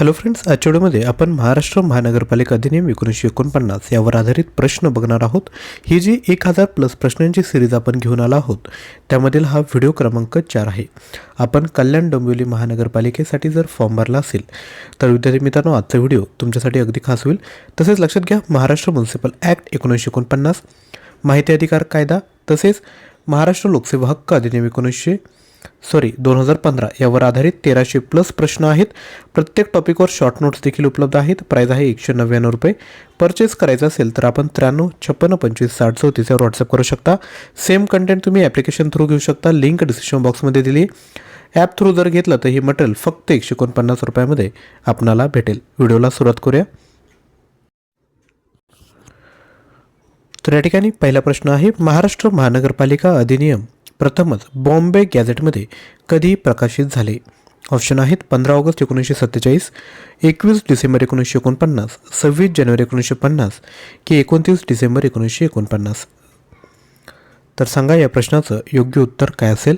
Hello friends आजच्या व्हिडिओमध्ये आपण महाराष्ट्र महानगरपालिका अधिनियम एकोणीसशे एकोणपन्नास यावर आधारित प्रश्न बघणार आहोत. ही जी एक हजार प्लस प्रश्नांची सिरीज आपण घेऊन आलो आहोत त्यामधील हा व्हिडिओ क्रमांक चार आहे. आपण कल्याण डोंबिवली महानगरपालिकेसाठी जर फॉर्म भरला असेल तर विद्यार्थी मित्रांनो आजचा व्हिडिओ तुमच्यासाठी अगदी खास होईल. तसेच लक्षात घ्या महाराष्ट्र म्युन्सिपल ॲक्ट एकोणीसशे एकोणपन्नास माहिती अधिकार कायदा तसेच महाराष्ट्र लोकसेवा हक्क अधिनियम एकोणीसशे सॉरी दोन हजार पंधरा यावर आधारित तेराशे प्लस प्रश्न आहेत. प्रत्येक टॉपिकवर शॉर्ट नोट्स देखील उपलब्ध आहेत. प्राईज आहे एकशे नव्याण्णव रुपये. परचेस करायचं असेल तर आपण त्र्याण्णव छप्पन्न पंचवीस साठ चौतीस यावर व्हॉट्सअप करू शकता. सेम कंटेंट तुम्ही ॲप्लिकेशन थ्रू घेऊ शकता. लिंक डिस्क्रिप्शन बॉक्समध्ये दिली ॲप थ्रू जर घेतलं तर हे मटेरियल फक्त एकशे एकोणपन्नास रुपयामध्ये आपणाला भेटेल. व्हिडिओला सुरुवात करूया. तर या ठिकाणी पहिला प्रश्न आहे. महाराष्ट्र महानगरपालिका अधिनियम प्रथमच बॉम्बे गॅझेटमध्ये कधी प्रकाशित झाले. ऑप्शन आहेत पंधरा ऑगस्ट एकोणीसशे सत्तेचाळीस एकवीस डिसेंबर एकोणीसशे एकोणपन्नास सव्वीस जानेवारी एकोणीसशे पन्नास की एकोणतीस डिसेंबर एकोणीसशे एकोणपन्नास. तर सांगा या प्रश्नाचं योग्य उत्तर काय असेल?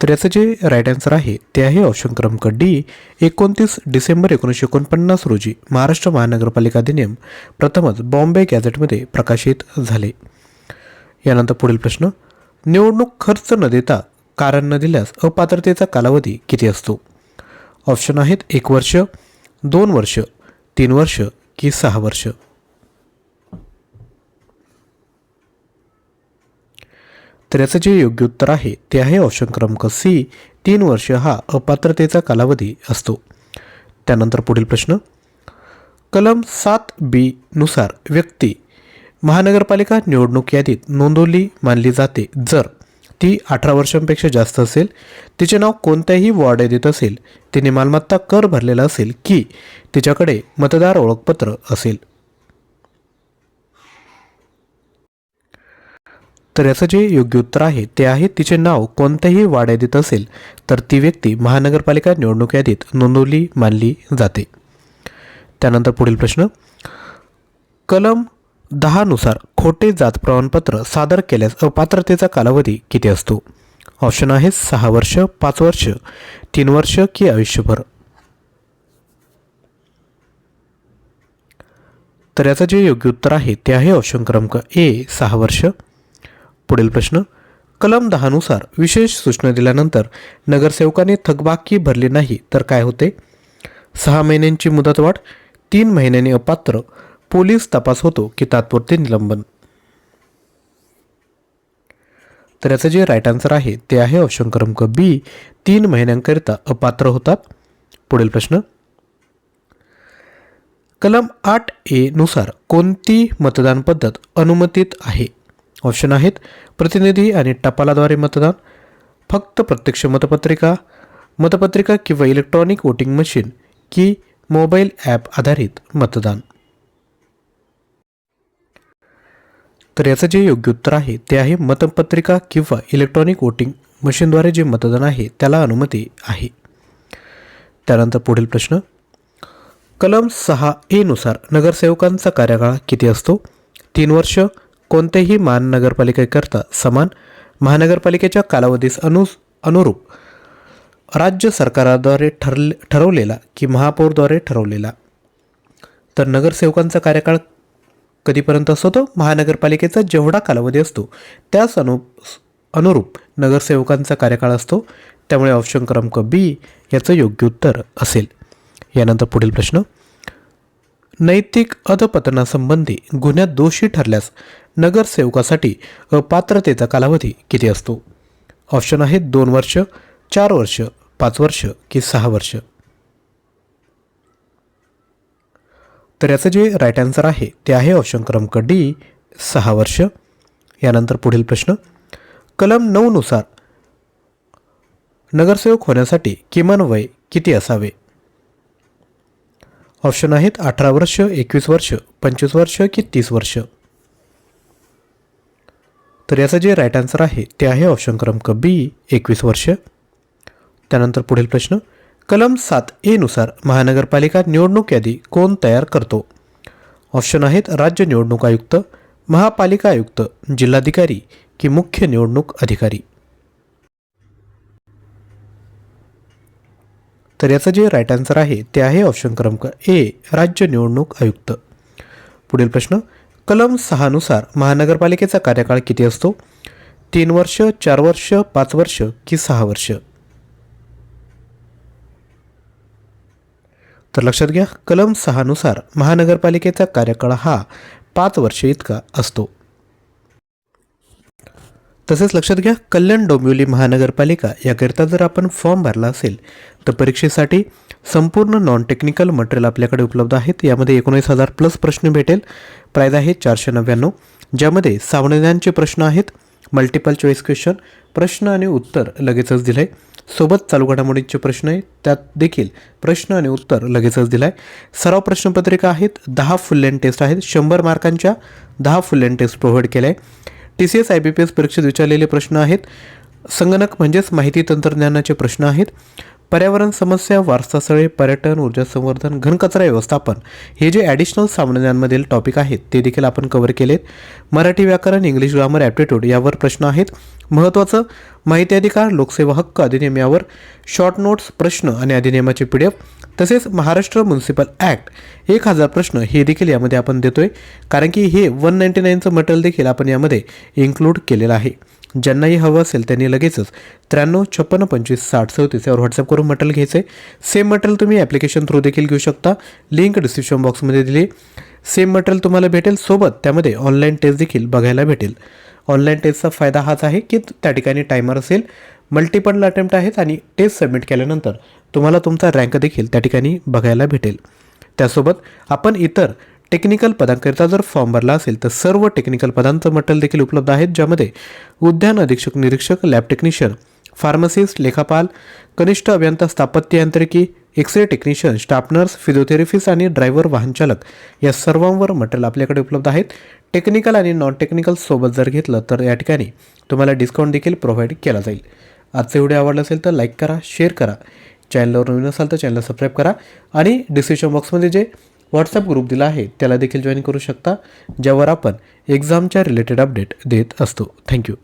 तर याचं जे राईट आन्सर आहे ते आहे ऑप्शन क्रमांक डी एकोणतीस डिसेंबर एकोणीसशे एकोणपन्नास रोजी महाराष्ट्र महानगरपालिका अधिनियम प्रथमच बॉम्बे गॅझेटमध्ये प्रकाशित झाले. यानंतर पुढील प्रश्न. निवडणूक खर्च न देता कारण न दिल्यास अपात्रतेचा कालावधी किती असतो? ऑप्शन आहेत एक वर्ष दोन वर्ष तीन वर्ष की सहा वर्ष. तर याचं जे योग्य उत्तर आहे ते आहे ऑप्शन क्रमांक सी तीन वर्ष हा अपात्रतेचा कालावधी असतो. त्यानंतर पुढील प्रश्न. कलम सात बी नुसार व्यक्ती महानगरपालिका निवडणूक यादीत नोंदवली मानली जाते. जर ती अठरा वर्षांपेक्षा जास्त असेल तिचे नाव कोणत्याही वॉर्ड यादीत असेल तिने मालमत्ता कर भरलेला असेल की तिच्याकडे मतदार ओळखपत्र असेल. तर याचं जे योग्य उत्तर आहे ते आहे तिचे नाव कोणत्याही वाड यादीत असेल तर ती व्यक्ती महानगरपालिका निवडणूक यादीत नोंदवली मानली जाते. त्यानंतर पुढील प्रश्न. कलम दहानुसार खोटे जात प्रमाणपत्र सादर केल्यास अपात्रतेचा कालावधी किती असतो? ऑप्शन आहे सहा वर्ष पाच वर्ष तीन वर्ष की आयुष्यभर. तर याचं जे योग्य उत्तर आहे ते आहे ऑप्शन क्रमांक ए सहा वर्ष. पुढील प्रश्न कलम दहानुसार विशेष सूचना दिल्यानंतर नगरसेवकाने थकबाकी भरली नाही तर काय होते? सहा महिन्यांची मुदतवाढ तीन महिन्यांनी अपात्र पोलीस तपास होतो की तात्पुरते निलंबन. तर याचं जे राईट आन्सर आहे ते आहे ऑप्शन क्रमांक बी तीन महिन्यांकरिता अपात्र होतात. पुढील प्रश्न. कलम आठ ए नुसार कोणती मतदान पद्धत अनुमतीत आहे? ऑप्शन आहेत प्रतिनिधी आणि टपालाद्वारे मतदान फक्त प्रत्यक्ष मतपत्रिका मतपत्रिका किंवा इलेक्ट्रॉनिक वोटिंग मशीन की मोबाईल ॲप आधारित मतदान. तर याचं जे योग्य उत्तर आहे ते आहे मतपत्रिका किंवा इलेक्ट्रॉनिक वोटिंग मशीनद्वारे जे मतदान आहे त्याला अनुमती आहे. त्यानंतर पुढील प्रश्न. कलम सहा एनुसार नगरसेवकांचा कार्यकाळ किती असतो? तीन वर्ष कोणत्याही महानगरपालिकेकरता समान महानगरपालिकेच्या कालावधीस अनु अनुरूप राज्य सरकाराद्वारे ठरले ठरवलेला की महापौरद्वारे ठरवलेला. तर नगरसेवकांचा कार्यकाळ कधीपर्यंत असतो? तो महानगरपालिकेचा जेवढा कालावधी असतो त्याच अनु अनुरूप नगरसेवकांचा कार्यकाळ असतो. त्यामुळे ऑप्शन क्रमांक बी याचं योग्य उत्तर असेल. यानंतर पुढील प्रश्न. नैतिक अधपतनासंबंधी गुन्ह्यात दोषी ठरल्यास नगरसेवकासाठी अपात्रतेचा कालावधी किती असतो? ऑप्शन आहे दोन वर्ष चार वर्ष पाच वर्ष की सहा वर्ष. तर याचं जे राईट आन्सर आहे ते आहे ऑप्शन क्रमांक डी सहा वर्ष. यानंतर पुढील प्रश्न. कलम नऊनुसार नगरसेवक होण्यासाठी किमान वय किती असावे? ऑप्शन आहेत अठरा वर्ष एकवीस वर्ष पंचवीस वर्ष की तीस वर्ष. तर याचं जे राईट आन्सर आहे ते आहे ऑप्शन क्रमांक बी एकवीस वर्ष. त्यानंतर पुढील प्रश्न. कलम सात ए नुसार महानगरपालिका निवडणूक यादी कोण तयार करतो? ऑप्शन आहेत राज्य निवडणूक आयुक्त महापालिका आयुक्त जिल्हाधिकारी की मुख्य निवडणूक अधिकारी. तर याचं जे राईट आन्सर आहे ते आहे ऑप्शन क्रमांक ए राज्य निवडणूक आयुक्त. पुढील प्रश्न कलम सहानुसार महानगरपालिकेचा कार्यकाळ किती असतो? तीन वर्ष चार वर्ष पाच वर्ष की सहा वर्ष? तर लक्षात घ्या कलम सहानुसार महानगरपालिकेचा कार्यकाळ हा पाच वर्षे इतका असतो. तसेच लक्षात घ्या कल्याण डोंबिवली महानगरपालिका याकरिता जर आपण फॉर्म भरला असेल तर परीक्षेसाठी संपूर्ण नॉन टेक्निकल मटेरियल आपल्याकडे उपलब्ध आहेत. यामध्ये एकोणीस हजार प्लस प्रश्न भेटेल. प्राईज आहे चारशे नव्याण्णव ज्यामध्ये सामान्यांचे प्रश्न आहेत. मल्टिपल चॉईस क्वेश्चन प्रश्न आणि उत्तर लगेचच दिलं आहे सोबत चालू घडामोडींचे प्रश्न आहेत त्यात देखील प्रश्न आणि उत्तर लगेचच दिलं आहे सराव प्रश्नपत्रिका आहेत दहा फुल लेंथ टेस्ट आहेत शंभर मार्कांच्या दहा फुल लेंथ टेस्ट प्रोव्हाइड केल्या. आहे T C S I B P S परीक्षेत विचारलेले प्रश्न आहेत संगणक म्हणजेच माहिती तंत्रज्ञानाचे प्रश्न आहेत. पर्यावरण समस्या वारसास्थळे पर्यटन ऊर्जा संवर्धन घनकचरा व्यवस्थापन हे जे ॲडिशनल सामन्यांमधील टॉपिक आहेत ते देखील आपण कव्हर केलेत. मराठी व्याकरण इंग्लिश ग्रामर ॲप्टिट्यूड यावर प्रश्न आहेत. महत्त्वाचं माहिती अधिकार लोकसेवा हक्क अधिनियम यावर शॉर्ट नोट्स प्रश्न आणि अधिनियमाचे पी डी एफ तसेच महाराष्ट्र म्युन्सिपल ॲक्ट एक हजार प्रश्न हे देखील यामध्ये आपण देतोय. कारण की हे वन नाईन्टी नाईनचं मटेरियल देखील आपण यामध्ये इन्क्लूड केलेलं आहे. ज्यांनाही हवं असेल त्यांनी लगेचच त्र्याण्णव छप्पन्न पंचवीस साठ चौतीस यावर व्हॉट्सअप करून मटेरियल घ्यायचं आहे सेम मटेरियल तुम्ही ॲप्लिकेशन थ्रू देखील घेऊ शकता. लिंक डिस्क्रिप्शन बॉक्समध्ये दिली. सेम मटेरियल तुम्हाला भेटेल. सोबत त्यामध्ये ऑनलाईन टेस्ट देखील बघायला भेटेल. ऑनलाईन टेस्टचा फायदा हाच आहे की त्या ठिकाणी टायमर असेल मल्टिपल अटेम्प्ट आहेत आणि टेस्ट सबमिट केल्यानंतर तुम्हाला तुमचा रँक देखील त्या ठिकाणी बघायला भेटेल. त्यासोबत आपण इतर टेक्निकल पदांकरिता जर फॉर्म भरला असेल तर सर्व टेक्निकल पदांचं मटेरियल देखील उपलब्ध आहेत ज्यामध्ये उद्यान अधीक्षक निरीक्षक लॅब टेक्निशियन फार्मसिस्ट लेखापाल कनिष्ठ अभियंता स्थापत्य यांत्रिकी x ray technician staff nurse physiotherapist आणि ड्रायव्हर वाहनचालक या सर्वांवर मटेरियल आपल्याकडे उपलब्ध आहेत. टेक्निकल आणि नॉन टेक्निकल सोबत जर घेतलं तर या ठिकाणी तुम्हाला डिस्काउंट देखील प्रोव्हाइड केला जाईल. आजचा व्हिडिओ आवडला असेल तर लाईक करा शेअर करा. चॅनलवर नवीन असाल तर चॅनलला सबस्क्राईब करा. आणि डिस्क्रिप्शन बॉक्समध्ये जे व्हॉट्सअप ग्रुप दिला आहे. त्याला देखील जॉईन करू शकता ज्यावर आपण एक्झामच्या रिलेटेड अपडेट देत असतो. थँक्यू